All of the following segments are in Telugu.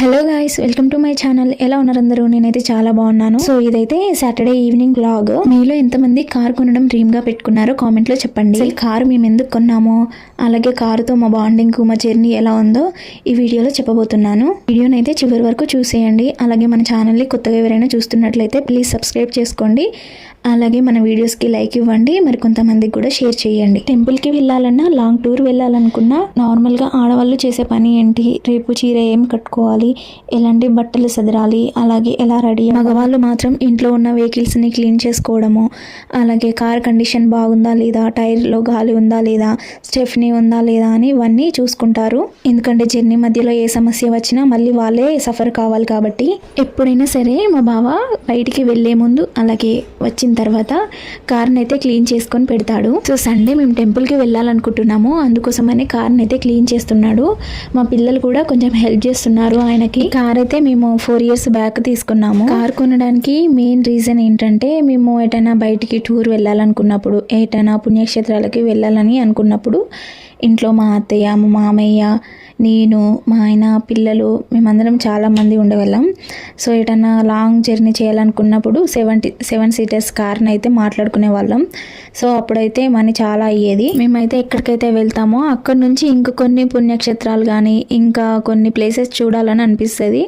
Hello guys welcome to my channel ఎలా ఉన్నారు అందరూ? నేనైతే చాలా బాగున్నాను. సో ఇదైతే సాటర్డే ఈవినింగ్ బ్లాగ్ మీలో ఎంతమంది కార్ కొనడం డ్రీమ్గా పెట్టుకున్నారో కామెంట్లో చెప్పండి. కారు మేము ఎందుకు కొన్నామో అలాగే కారుతో మా బాండింగ్ మా జర్నీ ఎలా ఉందో ఈ వీడియోలో చెప్పబోతున్నాను. వీడియోని అయితే చివరి వరకు చూసేయండి. అలాగే మన ఛానల్ని కొత్తగా ఎవరైనా చూస్తున్నట్లయితే ప్లీజ్ సబ్స్క్రైబ్ చేసుకోండి. అలాగే మన వీడియోస్కి లైక్ ఇవ్వండి. మరి కొంతమందికి కూడా షేర్ చేయండి. టెంపుల్కి వెళ్ళాలన్నా లాంగ్ టూర్ వెళ్ళాలనుకున్నా నార్మల్గా ఆడవాళ్ళు చేసే పని ఏంటి? రేపు చీర ఏం కట్టుకోవాలి? ఎలాంటి బట్టలు సదరాలి? అలాగే ఎలా రెడీ మగవాళ్ళు మాత్రం ఇంట్లో ఉన్న వెహికల్స్ని క్లీన్ చేసుకోవడము అలాగే కార్ కండిషన్ బాగుందా లేదా టైర్లో గాలి ఉందా లేదా స్టెఫ్నీ ఉందా లేదా అని ఇవన్నీ చూసుకుంటారు. ఎందుకంటే జర్నీ మధ్యలో ఏ సమస్య వచ్చినా మళ్ళీ వాళ్ళే సఫర్ కావాలి కాబట్టి. ఎప్పుడైనా సరే మా బావ బయటికి వెళ్ళే ముందు అలాగే వచ్చిన తర్వాత కార్ని అయితే క్లీన్ చేసుకొని పెడతాడు. సో సండే మేము టెంపుల్కి వెళ్ళాలనుకుంటున్నాము. అందుకోసమని కార్ని అయితే క్లీన్ చేస్తున్నాడు. మా పిల్లలు కూడా కొంచెం హెల్ప్ చేస్తున్నారు. ఆయనకి కార్ అయితే మేము ఫోర్ ఇయర్స్ బ్యాక్ తీసుకున్నాము. కార్ కొనడానికి మెయిన్ రీజన్ ఏంటంటే మేము ఎటైనా బయటికి టూర్ వెళ్ళాలనుకున్నప్పుడు ఎటైనా పుణ్యక్షేత్రాలకి వెళ్ళాలని అనుకున్నప్పుడు ఇంట్లో మా అత్తయ్య మా మామయ్య నేను మా ఆయన పిల్లలు మేమందరం చాలామంది ఉండగలం ఉండేవాళ్ళం. సో ఎటన్నా లాంగ్ జర్నీ చేయాలనుకున్నప్పుడు సెవెంటీ సెవెన్ సీటర్స్ కార్ని అయితే మాట్లాడుకునే వాళ్ళం. సో అప్పుడైతే మనీ చాలా అయ్యేది. మేమైతే ఎక్కడికైతే వెళ్తామో అక్కడ నుంచి ఇంక కొన్ని పుణ్యక్షేత్రాలు కానీ ఇంకా కొన్ని ప్లేసెస్ చూడాలని అనిపిస్తుంది.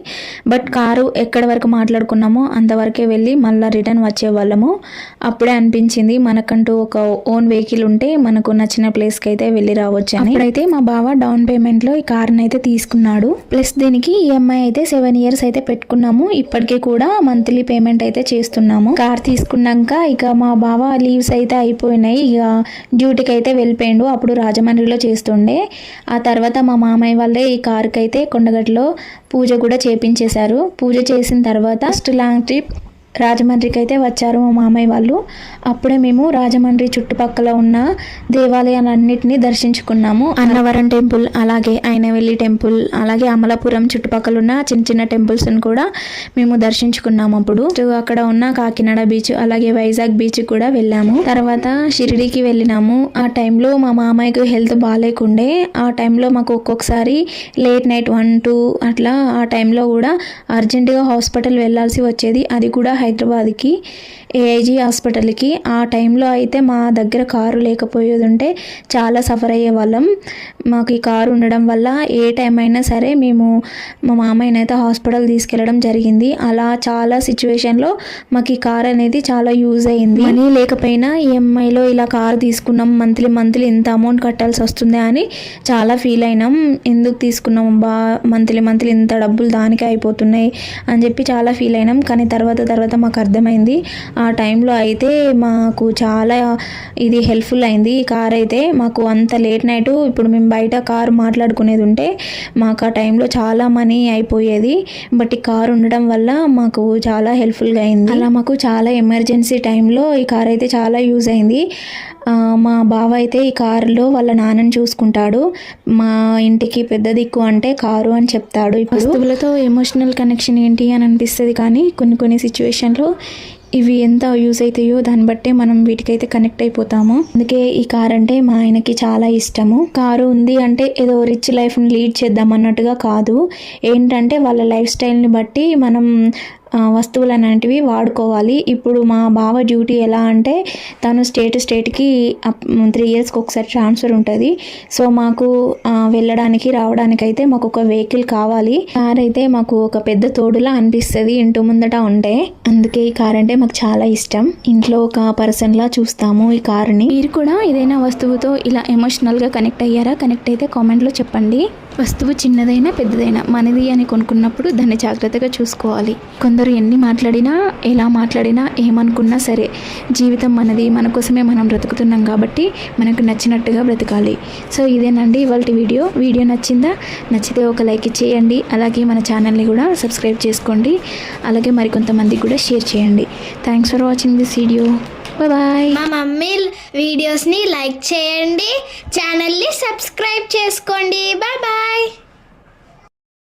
బట్ కారు ఎక్కడి వరకు మాట్లాడుకున్నామో అంతవరకే వెళ్ళి మళ్ళీ రిటర్న్ వచ్చే వాళ్ళము అప్పుడే అనిపించింది మనకంటూ ఒక ఓన్ వెహికల్ ఉంటే మనకు నచ్చిన ప్లేస్కి అయితే వెళ్ళి రావచ్చు అని. ఇప్పుడైతే మా బావ డౌన్ పేమెంట్లో ఈ కార్ని అయితే తీసుకున్నాడు. ప్లస్ దీనికి ఈఎంఐ అయితే సెవెన్ ఇయర్స్ అయితే పెట్టుకున్నాము. ఇప్పటికీ కూడా మంత్లీ పేమెంట్ అయితే చేస్తున్నాము. కార్ తీసుకున్నాక ఇక మా బావ లీవ్స్ అయితే అయిపోయినాయి. ఇక డ్యూటీకి అయితే వెళ్ళిపోయిండు. అప్పుడు రాజమండ్రిలో చేస్తుండే. ఆ తర్వాత మా మామయ్య వాళ్ళే ఈ కార్కి అయితే కొండగట్లో పూజ కూడా చేపించేశారు. పూజ చేసిన తర్వాత ఫస్ట్ లాంగ్ ట్రిప్ రాజమండ్రికి అయితే వచ్చారు మా మామయ్య వాళ్ళు. అప్పుడే మేము రాజమండ్రి చుట్టుపక్కల ఉన్న దేవాలయాలన్నింటినీ దర్శించుకున్నాము. అన్నవరం టెంపుల్ అలాగే అయినవెల్లి టెంపుల్ అలాగే అమలాపురం చుట్టుపక్కల ఉన్న చిన్న చిన్న టెంపుల్స్ని కూడా మేము దర్శించుకున్నాము అప్పుడు. అక్కడ ఉన్న కాకినాడ బీచ్ అలాగే వైజాగ్ బీచ్ కూడా వెళ్ళాము. తర్వాత షిరిడీకి వెళ్ళినాము. ఆ టైంలో మా మామయ్యకు హెల్త్ బాగాలేకుండే ఆ టైంలో మాకు ఒక్కొక్కసారి లేట్ నైట్ వన్ టూ అట్లా ఆ టైంలో కూడా అర్జెంటుగా హాస్పిటల్ వెళ్ళాల్సి వచ్చేది. అది కూడా హైదరాబాద్కి ఏఐజీ హాస్పిటల్కి. ఆ టైంలో అయితే మా దగ్గర కారు లేకపోయేది ఉంటే చాలా సఫర్ అయ్యే వాళ్ళం మాకు ఈ కారు ఉండడం వల్ల ఏ టైం అయినా సరే మేము మా మామయ్యనైతే హాస్పిటల్ తీసుకెళ్ళడం జరిగింది. అలా చాలా సిచ్యువేషన్లో మాకు ఈ కార్ అనేది చాలా యూజ్ అయింది. మనీ లేకపోయినా ఈఎంఐలో ఇలా కారు తీసుకున్నాం మంత్లీ మంత్లీ ఇంత అమౌంట్ కట్టాల్సి వస్తుంది అని చాలా ఫీల్ అయినాం. ఎందుకు తీసుకున్నాం? బా మంత్లీ మంత్లీ ఇంత డబ్బులు దానికే అయిపోతున్నాయి అని చెప్పి చాలా ఫీల్ అయినాం. కానీ తర్వాత తర్వాత మాకు అర్థమైంది. ఆ టైంలో అయితే మాకు చాలా ఇది హెల్ప్ఫుల్ అయింది. ఈ కార్ అయితే మాకు అంత లేట్ నైట్ ఇప్పుడు మేము బయట కారు మాట్లాడుకునేది ఉంటే మాకు ఆ టైంలో చాలా మనీ అయిపోయేది. బట్ ఈ కార్ ఉండడం వల్ల మాకు చాలా హెల్ప్ఫుల్గా అయింది. అలా మాకు చాలా ఎమర్జెన్సీ టైంలో ఈ కార్ అయితే చాలా యూజ్ అయింది. మా బావ అయితే ఈ కారులో వాళ్ళ నాన్నని చూసుకుంటాడు. మా ఇంటికి పెద్ద దిక్కు అంటే కారు అని చెప్తాడు వస్తువులతో ఎమోషనల్ కనెక్షన్ ఏంటి అని అనిపిస్తుంది కానీ కొన్ని కొన్ని సిచ్యువేషన్లో ఇవి ఎంత యూస్ అవుతాయో దాన్ని బట్టే మనం వీటికైతే కనెక్ట్ అయిపోతాము. అందుకే ఈ కార్ అంటే మా ఆయనకి చాలా ఇష్టము. కారు ఉంది అంటే ఏదో రిచ్ లైఫ్ని లీడ్ చేద్దాం అన్నట్టుగా కాదు. ఏంటంటే వాళ్ళ లైఫ్ స్టైల్ని బట్టి మనం వస్తువులు అనేటివి వాడుకోవాలి. ఇప్పుడు మా బావ డ్యూటీ ఎలా అంటే తను స్టేట్ స్టేట్కి త్రీ ఇయర్స్కి ఒకసారి ట్రాన్స్ఫర్ ఉంటుంది. సో మాకు వెళ్ళడానికి రావడానికి అయితే మాకు ఒక వెహికల్ కావాలి. కార్ అయితే మాకు ఒక పెద్ద తోడులా అనిపిస్తుంది ఇంటి ముందట ఉంటే. అందుకే ఈ కార్ అంటే మాకు చాలా ఇష్టం. ఇంట్లో ఒక పర్సన్ లా చూస్తాము ఈ కార్ని మీరు కూడా ఏదైనా వస్తువుతో ఇలా ఎమోషనల్గా కనెక్ట్ అయ్యారా? కనెక్ట్ అయితే కామెంట్లో చెప్పండి. వస్తువు చిన్నదైనా పెద్దదైనా మనది అని కొనుక్కున్నప్పుడు దాన్ని జాగ్రత్తగా చూసుకోవాలి. కొందరు ఎన్ని మాట్లాడినా ఎలా మాట్లాడినా ఏమనుకున్నా సరే జీవితం మనది మన కోసమే మనం బ్రతుకుతున్నాం కాబట్టి మనకు నచ్చినట్టుగా బ్రతకాలి. సో ఇదేనండి ఇవాళ వీడియో. వీడియో నచ్చిందా? నచ్చితే ఒక లైక్ చేయండి. అలాగే మన ఛానల్ని కూడా సబ్స్క్రైబ్ చేసుకోండి. అలాగే మరికొంతమందికి కూడా షేర్ చేయండి. Thanks for watching this video. Bye మా మమ్మీ వీడియోస్ని లైక్ చేయండి ఛానల్ని సబ్స్క్రైబ్ చేసుకోండి. Bye bye